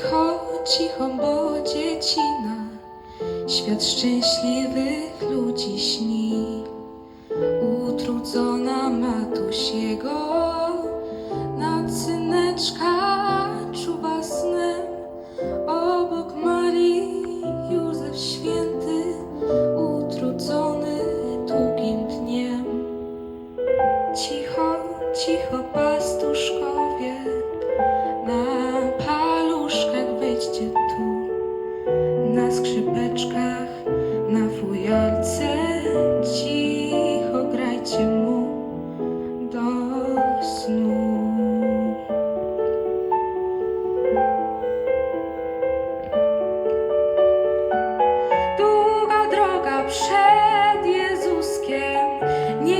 Cicho, cicho, bo dziecina Świat szczęśliwych ludzi śni. Utrudzona matuś jego Nad syneczka czuwa snem. Obok Marii Józef święty Utrudzony długim dniem. Cicho, cicho,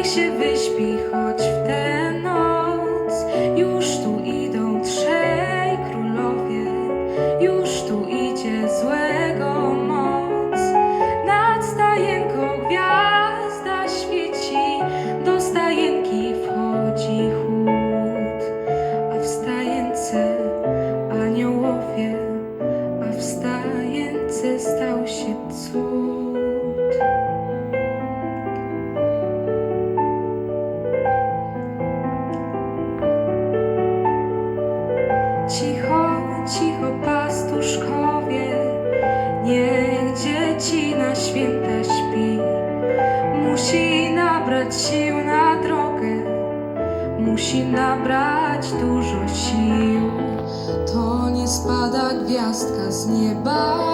niech się wyśpi choć w Cicho, cicho, pastuszkowie, niech dziecina święta śpi. Musi nabrać sił na drogę, musi nabrać dużo sił. To nie spada gwiazdka z nieba,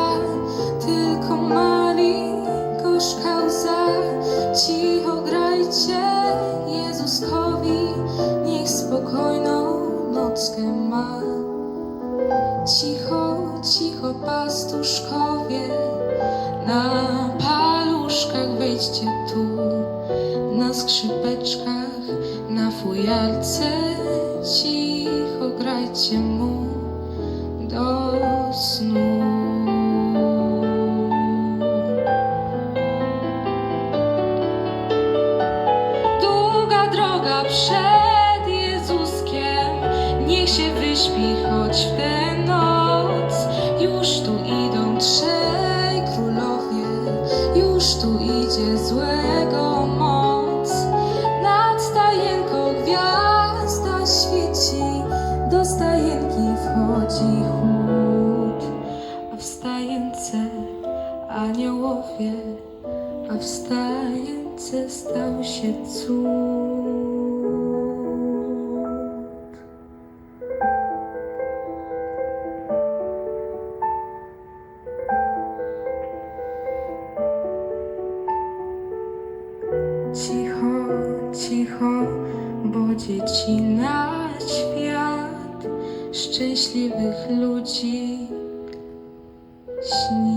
na paluszkach wejdźcie tu, na skrzypeczkach, na fujalce, cicho grajcie mu do snu. Długa droga przed Jezuskiem, niech się wyśpi choć w wchodzi chłód, a w stajence aniołowie, a w stajence stał się cud. Cicho, cicho, bo dzieci na świat szczęśliwych ludzi śni.